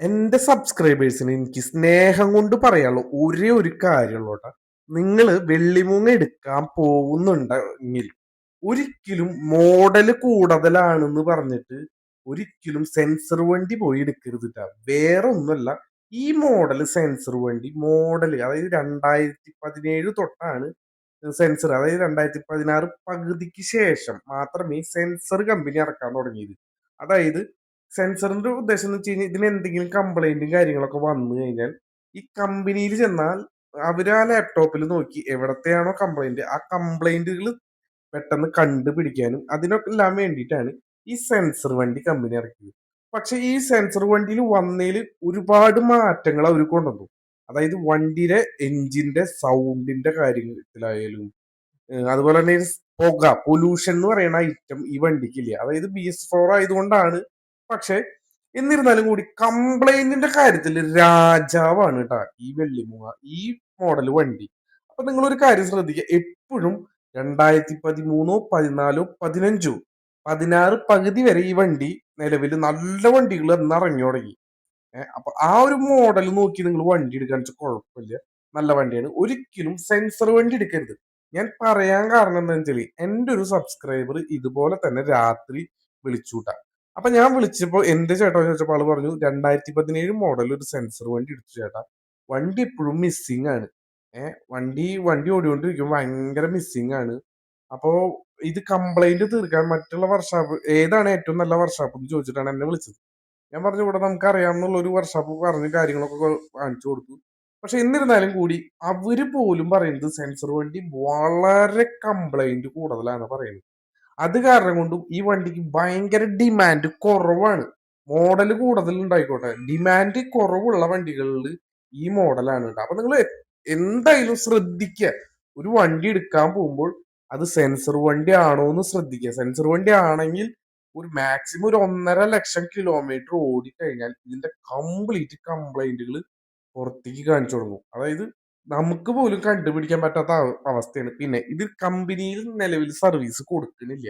എന്റെ സബ്സ്ക്രൈബേഴ്സിന് എനിക്ക് സ്നേഹം കൊണ്ട് പറയാനുള്ള. ഒരേ ഒരു കാര്യമുള്ളൂ നിങ്ങൾ വെള്ളിമൂങ്ങ എടുക്കാൻ പോകുന്നുണ്ടെങ്കിൽ ഒരിക്കലും മോഡൽ കൂടുതലാണെന്ന് പറഞ്ഞിട്ട് ഒരിക്കലും സെൻസർ വണ്ടി പോയി എടുക്കരുത് വേറെ ഒന്നുമല്ല ഈ മോഡൽ സെൻസർ വണ്ടി മോഡൽ അതായത് രണ്ടായിരത്തി പതിനേഴ് തൊട്ടാണ് സെൻസർ അതായത് രണ്ടായിരത്തി പതിനാറ് പകുതിക്ക് ശേഷം മാത്രമേ സെൻസർ കമ്പനി ഇറക്കാൻ തുടങ്ങിയത്. അതായത് സെൻസറിന്റെ ഉദ്ദേശം എന്ന് വെച്ച് കഴിഞ്ഞാൽ ഇതിന് എന്തെങ്കിലും കംപ്ലൈന്റും കാര്യങ്ങളൊക്കെ വന്നു കഴിഞ്ഞാൽ ഈ കമ്പനിയിൽ ചെന്നാൽ അവർ ആ ലാപ്ടോപ്പിൽ നോക്കി എവിടത്തെയാണോ കംപ്ലൈന്റ് ആ കംപ്ലൈന്റുകൾ പെട്ടെന്ന് കണ്ടുപിടിക്കാനും അതിനൊക്കെ എല്ലാം വേണ്ടിയിട്ടാണ് ഈ സെൻസർ വണ്ടി കമ്പനി ഇറക്കിയത്. പക്ഷെ ഈ സെൻസർ വണ്ടിയിൽ വന്നതിൽ ഒരുപാട് മാറ്റങ്ങൾ അവർ കൊണ്ടുവന്നു. അതായത് വണ്ടിയുടെ എഞ്ചിന്റെ സൗണ്ടിന്റെ കാര്യത്തിലായാലും അതുപോലെ തന്നെ പുക പൊല്യൂഷൻ എന്ന് പറയുന്ന ഐറ്റം ഈ വണ്ടിക്കില്ല? അതായത് ബി എസ് ഫോർ ആയതുകൊണ്ടാണ് പക്ഷെ എന്നിരുന്നാലും കൂടി കംപ്ലൈന്റിന്റെ കാര്യത്തിൽ രാജാവാണ് കേട്ടാ ഈ വെള്ളിമുഖ ഈ മോഡൽ വണ്ടി. അപ്പൊ നിങ്ങൾ ഒരു കാര്യം ശ്രദ്ധിക്കുക എപ്പോഴും രണ്ടായിരത്തി പതിമൂന്നോ പതിനാലോ പതിനഞ്ചോ പതിനാറ് പകുതി വരെ ഈ വണ്ടി നിലവിൽ നല്ല വണ്ടികൾ ഇറങ്ങി തുടങ്ങി. അപ്പൊ ആ ഒരു മോഡൽ നോക്കി നിങ്ങൾ വണ്ടി എടുക്കാൻ വെച്ചാൽ കുഴപ്പമില്ല. നല്ല വണ്ടിയാണ്. ഒരിക്കലും സെൻസർ വണ്ടി എടുക്കരുത്. ഞാൻ പറയാൻ കാരണം എന്താ വെച്ചാൽ എന്റെ ഒരു സബ്സ്ക്രൈബർ ഇതുപോലെ തന്നെ രാത്രി വിളിച്ചുകൂട്ടാ അപ്പൊ ഞാൻ വിളിച്ചപ്പോൾ എന്റെ ചേട്ടൻ ചോദിച്ചപ്പോൾ ആൾ പറഞ്ഞു രണ്ടായിരത്തി പതിനേഴ് മോഡൽ ഒരു സെൻസർ വണ്ടി എടുത്തു ചേട്ടാ. വണ്ടി എപ്പോഴും മിസ്സിങ് ആണ്. ഏഹ് വണ്ടി വണ്ടി ഓടിക്കൊണ്ടിരിക്കും ഭയങ്കര മിസ്സിങ് ആണ്. അപ്പോ ഇത് കംപ്ലൈന്റ് തീർക്കാൻ മറ്റുള്ള വർഷാപ്പ് ഏതാണ് ഏറ്റവും നല്ല വർഷാപ്പ് എന്ന് ചോദിച്ചിട്ടാണ് എന്നെ വിളിച്ചത്. ഞാൻ പറഞ്ഞു ഇവിടെ നമുക്ക് അറിയാമെന്നുള്ള ഒരു വർഷാപ്പ് പറഞ്ഞ് കാര്യങ്ങളൊക്കെ കാണിച്ചു കൊടുത്തു. പക്ഷെ എന്നിരുന്നാലും കൂടി അവർ പോലും പറയുന്നത് സെൻസർ വണ്ടി വളരെ കംപ്ലൈന്റ് കൂടുതലാണ് പറയുന്നത്. അത് കാരണം കൊണ്ടും ഈ വണ്ടിക്ക് ഭയങ്കര ഡിമാൻഡ് കുറവാണ്. മോഡൽ കൂടുതൽ ഉണ്ടായിക്കോട്ടെ. ഡിമാൻഡ് കുറവുള്ള വണ്ടികളിൽ ഈ മോഡലാണ് അപ്പൊ നിങ്ങൾ എന്തായാലും ശ്രദ്ധിക്കുക ഒരു വണ്ടി എടുക്കാൻ പോകുമ്പോൾ അത് സെൻസർ വണ്ടി ആണോ എന്ന് ശ്രദ്ധിക്കുക സെൻസർ വണ്ടി ആണെങ്കിൽ ഒരു മാക്സിമം ഒരു ഒന്നര ലക്ഷം കിലോമീറ്റർ ഓടിക്കഴിഞ്ഞാൽ ഇതിന്റെ കംപ്ലീറ്റ് കംപ്ലൈന്റുകൾ പുറത്തേക്ക് കാണിച്ചു തുടങ്ങും. അതായത് നമുക്ക് പോലും കണ്ടുപിടിക്കാൻ പറ്റാത്ത അവസ്ഥയാണ്. പിന്നെ ഇത് കമ്പനിയിൽ നിലവിൽ സർവീസ് കൊടുക്കണില്ല.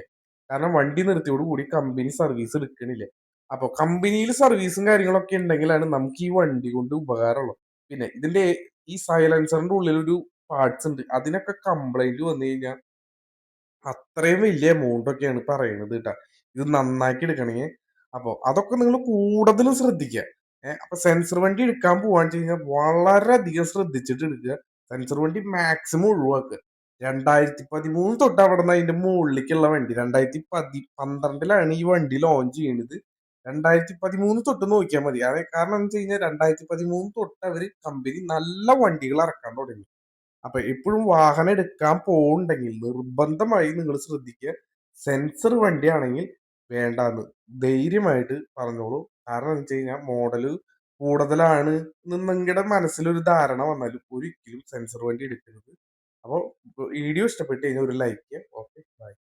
കാരണം വണ്ടി നിർത്തിയോട് കൂടി കമ്പനി സർവീസ് എടുക്കണില്ല. അപ്പൊ കമ്പനിയിൽ സർവീസും കാര്യങ്ങളൊക്കെ ഉണ്ടെങ്കിലാണ് നമുക്ക് ഈ വണ്ടി കൊണ്ട് ഉപകാരമുള്ളത് പിന്നെ ഇതിന്റെ ഈ സൈലൻസറിന്റെ ഉള്ളിൽ ഒരു പാർട്സ് ഉണ്ട്. അതിനൊക്കെ കംപ്ലൈന്റ് വന്നു കഴിഞ്ഞാൽ അത്രയും വലിയ എമൗണ്ട് ഒക്കെയാണ് പറയുന്നത് കേട്ടാ. ഇത് നന്നാക്കി എടുക്കണമെങ്കിൽ അപ്പൊ അതൊക്കെ നിങ്ങൾ കൂടുതലും ശ്രദ്ധിക്കുക. അപ്പൊ സെൻസർ വണ്ടി എടുക്കാൻ പോവാന്ന് വെച്ച് കഴിഞ്ഞാൽ വളരെയധികം ശ്രദ്ധിച്ചിട്ട് എടുക്കുക സെൻസർ വണ്ടി മാക്സിമം ഒഴിവാക്കുക. രണ്ടായിരത്തി പതിമൂന്ന് തൊട്ട് അവിടെ നിന്ന് അതിന്റെ മുകളിലേക്കുള്ള വണ്ടി. രണ്ടായിരത്തി പതി പന്ത്രണ്ടിലാണ് ഈ വണ്ടി ലോഞ്ച് ചെയ്യുന്നത് രണ്ടായിരത്തി പതിമൂന്ന് തൊട്ട് നോക്കിയാൽ മതി. അതെ കാരണം വെച്ച് കഴിഞ്ഞാൽ രണ്ടായിരത്തി പതിമൂന്ന് തൊട്ട് അവർ കമ്പനി നല്ല വണ്ടികൾ ഇറക്കാൻ തുടങ്ങി. അപ്പൊ എപ്പോഴും വാഹനം എടുക്കാൻ പോകുന്നുണ്ടെങ്കിൽ നിർബന്ധമായി നിങ്ങൾ ശ്രദ്ധിക്കുക. സെൻസർ വണ്ടിയാണെങ്കിൽ വേണ്ടാന്ന് ധൈര്യമായിട്ട് പറഞ്ഞോളൂ. കാരണം എന്ന് വെച്ച് കഴിഞ്ഞാൽ മോഡൽ കൂടുതലാണ് നിങ്ങളുടെ മനസ്സിലൊരു ധാരണ വന്നാലും ഒരിക്കലും സെൻസർ വണ്ടി എടുക്കരുത്. അപ്പോൾ വീഡിയോ ഇഷ്ടപ്പെട്ട് കഴിഞ്ഞാൽ ഒരു ലൈക്ക്